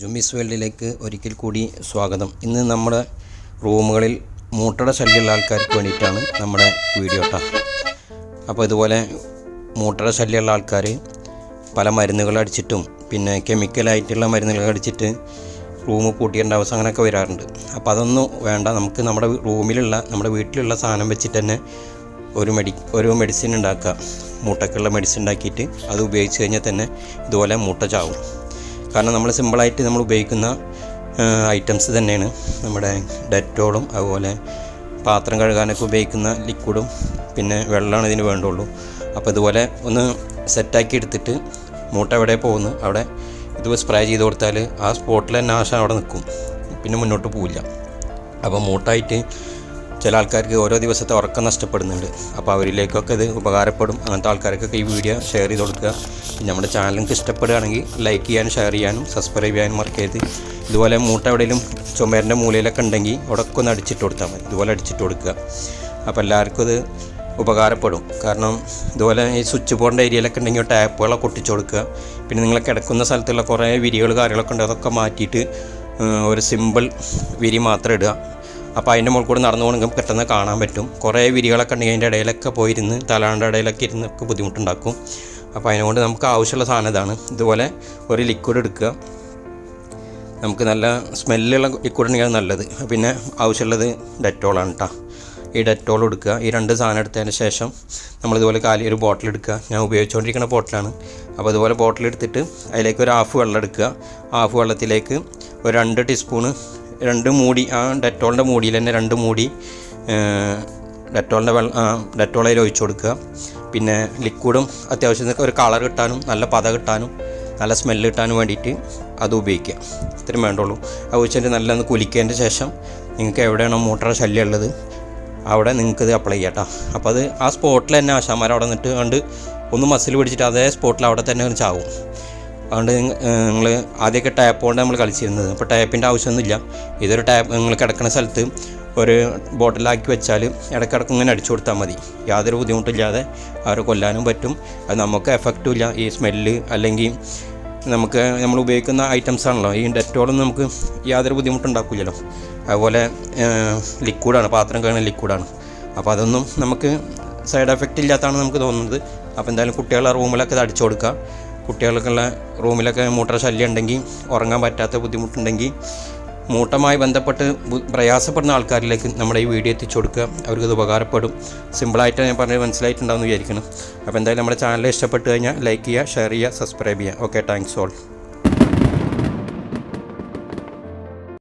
ജുമിസ് വേൾഡിലേക്ക് ഒരിക്കൽ കൂടി സ്വാഗതം. ഇന്ന് നമ്മുടെ റൂമുകളിൽ മൂട്ടയുടെ ശല്യമുള്ള ആൾക്കാർക്ക് വേണ്ടിയിട്ടാണ് നമ്മുടെ വീഡിയോ കേട്ടോ അപ്പോൾ ഇതുപോലെ മൂട്ടയുടെ ശല്യമുള്ള ആൾക്കാർ പല മരുന്നുകൾ അടിച്ചിട്ടും പിന്നെ കെമിക്കലായിട്ടുള്ള മരുന്നുകൾ അടിച്ചിട്ട് റൂം പൂട്ടിയേണ്ട അവസ്ഥ അങ്ങനെയൊക്കെ വരാറുണ്ട്. അപ്പോൾ അതൊന്നും വേണ്ട. നമുക്ക് നമ്മുടെ റൂമിലുള്ള നമ്മുടെ വീട്ടിലുള്ള സാധനം വെച്ചിട്ട് തന്നെ ഒരു മെഡി ഒരു മെഡിസിൻ ഉണ്ടാക്കുക. മൂട്ടക്കുള്ള മെഡിസിൻ ഉണ്ടാക്കിയിട്ട് അത് ഉപയോഗിച്ച് കഴിഞ്ഞാൽ തന്നെ ഇതുപോലെ മൂട്ട ചാവും. കാരണം നമ്മൾ സിമ്പിളായിട്ട് നമ്മൾ ഉപയോഗിക്കുന്ന ഐറ്റംസ് തന്നെയാണ്. നമ്മുടെ ഡെറ്റോളും അതുപോലെ പാത്രം കഴുകാനൊക്കെ ഉപയോഗിക്കുന്ന ലിക്വിഡും പിന്നെ വെള്ളമാണ് ഇതിന് വേണ്ടുള്ളൂ. അപ്പോൾ ഇതുപോലെ ഒന്ന് സെറ്റാക്കി എടുത്തിട്ട് മൂട്ട എവിടെ പോകുന്നു അവിടെ ഇത് സ്പ്രേ ചെയ്ത് കൊടുത്താൽ ആ സ്പോട്ടിൽ തന്നെ ആശ അവിടെ നിൽക്കും പിന്നെ മുന്നോട്ട് പോവില്ല. അപ്പോൾ മൂട്ടായിട്ട് ചില ആൾക്കാർക്ക് ഓരോ ദിവസത്തെ ഉറക്കം നഷ്ടപ്പെടുന്നുണ്ട്. അപ്പോൾ അവരിലേക്കൊക്കെ ഇത് ഉപകാരപ്പെടും. അങ്ങനത്തെ ആൾക്കാർക്കൊക്കെ ഈ വീഡിയോ ഷെയർ ചെയ്ത് കൊടുക്കുക. നമ്മുടെ ചാനൽ ഇഷ്ടപ്പെടുകയാണെങ്കിൽ ലൈക്ക് ചെയ്യാനും ഷെയർ ചെയ്യാനും സബ്സ്ക്രൈബ് ചെയ്യാനും മറക്കരുത്. ഇതുപോലെ മൂട്ട എവിടെയെങ്കിലും ചുമരിന്റെ മൂലയിലൊക്കെ ഉണ്ടെങ്കിൽ ഉടക്കെ ഒന്ന് അടിച്ചിട്ട് കൊടുത്താൽ മതി. ഇതുപോലെ അടിച്ചിട്ട് കൊടുക്കുക. അപ്പോൾ എല്ലാവർക്കും ഇത് ഉപകാരപ്പെടും. കാരണം ഇതുപോലെ ഈ സ്വിച്ച് ബോർഡിന്റെ ഏരിയയിലൊക്കെ ഉണ്ടെങ്കിൽ ടാപ്പുകളൊക്കെ ഒട്ടിച്ചു കൊടുക്കുക. പിന്നെ നിങ്ങൾ കിടക്കുന്ന സ്ഥലത്തുള്ള കുറേ വിരികൾ കാര്യങ്ങളൊക്കെ ഉണ്ട്. അതൊക്കെ മാറ്റിയിട്ട് ഒരു സിമ്പിൾ വിരി മാത്രം ഇടുക. അപ്പോൾ അതിന്റെ മുകളിൽ കൂടെ നടന്നു പോകണമെങ്കിൽ പെട്ടെന്ന് കാണാൻ പറ്റും. കുറേ വിരികളൊക്കെ ഉണ്ടെങ്കിൽ അതിന്റെ ഇടയിലൊക്കെ പോയിരുന്ന് തലാണ്ട് ഇടയിലൊക്കെ ഇരുന്ന് ഒക്കെ ബുദ്ധിമുട്ടുണ്ടാക്കും. അപ്പോൾ അതിനുകൊണ്ട് നമുക്ക് ആവശ്യമുള്ള സാധനം ഇതാണ്. ഇതുപോലെ ഒരു ലിക്വിഡ് എടുക്കുക. നമുക്ക് നല്ല സ്മെല്ലുള്ള ലിക്വിഡ് ഉണ്ടെങ്കിൽ അത് നല്ലത്. പിന്നെ ആവശ്യമുള്ളത് ഡെറ്റോളാണ് കേട്ടോ ഈ ഡെറ്റോൾ എടുക്കുക. ഈ രണ്ട് സാധനം എടുത്തതിന് ശേഷം നമ്മളിതുപോലെ കാലി ഒരു ബോട്ടിൽ എടുക്കുക. ഞാൻ ഉപയോഗിച്ചുകൊണ്ടിരിക്കുന്ന ബോട്ടിലാണ് അപ്പോൾ ഇതുപോലെ ബോട്ടിൽ എടുത്തിട്ട് അതിലേക്ക് ഒരു ഹാഫ് വെള്ളം എടുക്കുക. ഹാഫ് വെള്ളത്തിലേക്ക് ഒരു രണ്ട് ടീസ്പൂണ് രണ്ട് മൂടി ആ ഡെറ്റോളിന്റെ മൂടിയിൽ തന്നെ രണ്ട് മൂടി ഡെറ്റോളിന്റെ വെള്ളം ഡെറ്റോളയിൽ ഒഴിച്ചു കൊടുക്കുക. പിന്നെ ലിക്വിഡും അത്യാവശ്യം ഒരു കളർ കിട്ടാനും നല്ല പത കിട്ടാനും നല്ല സ്മെല്ല് കിട്ടാനും വേണ്ടിയിട്ട് അത് ഉപയോഗിക്കുക. ഇത്രയും വേണ്ടുള്ളൂ. അത് വെച്ചിട്ട് നല്ല ഒന്ന് കുലിക്കതിന്റെ ശേഷം നിങ്ങൾക്ക് എവിടെയാണോ മോട്ടറ ശല്യം ഉള്ളത് അവിടെ നിങ്ങൾക്ക് ഇത് അപ്ലൈ ചെയ്യാം കേട്ടോ അപ്പോൾ അത് ആ സ്പോട്ടിൽ തന്നെ ആശാമാർ അവിടെ നിന്നിട്ട് കണ്ട് ഒന്ന് മസിൽ പിടിച്ചിട്ട് അതേ സ്പോട്ടിൽ അവിടെ തന്നെ ചാവും. അതുകൊണ്ട് നിങ്ങൾ ആദ്യമൊക്കെ ടാപ്പ് കൊണ്ട് നമ്മൾ കളിച്ചിരുന്നത്. അപ്പോൾ ടാപ്പിന്റെ ആവശ്യമൊന്നുമില്ല. ഇതൊരു ടാപ്പ് നിങ്ങൾ കിടക്കുന്ന സ്ഥലത്ത് ഒരു ബോട്ടിലാക്കി വെച്ചാൽ ഇടയ്ക്കിടയ്ക്ക് ഇങ്ങനെ അടിച്ചു കൊടുത്താൽ മതി. യാതൊരു ബുദ്ധിമുട്ടില്ലാതെ അവരെ കൊല്ലാനും പറ്റും. അത് നമുക്ക് എഫക്റ്റും ഇല്ല. ഈ സ്മെല്ല് അല്ലെങ്കിൽ നമുക്ക് നമ്മൾ ഉപയോഗിക്കുന്ന ഐറ്റംസ് ആണല്ലോ. ഈ ഡെറ്റോളൊന്നും നമുക്ക് യാതൊരു ബുദ്ധിമുട്ടുണ്ടാക്കില്ലല്ലോ അതുപോലെ ലിക്വിഡാണ് പാത്രം കഴിഞ്ഞ ലിക്വിഡാണ് അപ്പോൾ അതൊന്നും നമുക്ക് സൈഡ് എഫക്റ്റ് ഇല്ലാത്തതാണ് നമുക്ക് തോന്നുന്നത്. അപ്പോൾ എന്തായാലും കുട്ടികളുടെ റൂമിലൊക്കെ ഇത് അടിച്ചു കൊടുക്കുക. കുട്ടികൾക്കുള്ള റൂമിലൊക്കെ മൂട്ട ശല്യം ഉണ്ടെങ്കിൽ ഉറങ്ങാൻ പറ്റാത്ത ബുദ്ധിമുട്ടുണ്ടെങ്കിൽ മൂട്ടമായി ബന്ധപ്പെട്ട് പ്രയാസപ്പെടുന്ന ആൾക്കാരിലേക്ക് നമ്മുടെ ഈ വീഡിയോ എത്തിച്ചു കൊടുക്കുക. അവർക്കത് ഉപകാരപ്പെടും. സിമ്പിളായിട്ട് ഞാൻ പറഞ്ഞത് മനസ്സിലായിട്ടുണ്ടാവുമെന്ന് വിചാരിക്കണം അപ്പോൾ എന്തായാലും നമ്മുടെ ചാനൽ ഇഷ്ടപ്പെട്ട് കഴിഞ്ഞാൽ ലൈക്ക് ചെയ്യുക ഷെയർ ചെയ്യുക സബ്സ്ക്രൈബ് ചെയ്യുക. Okay thanks all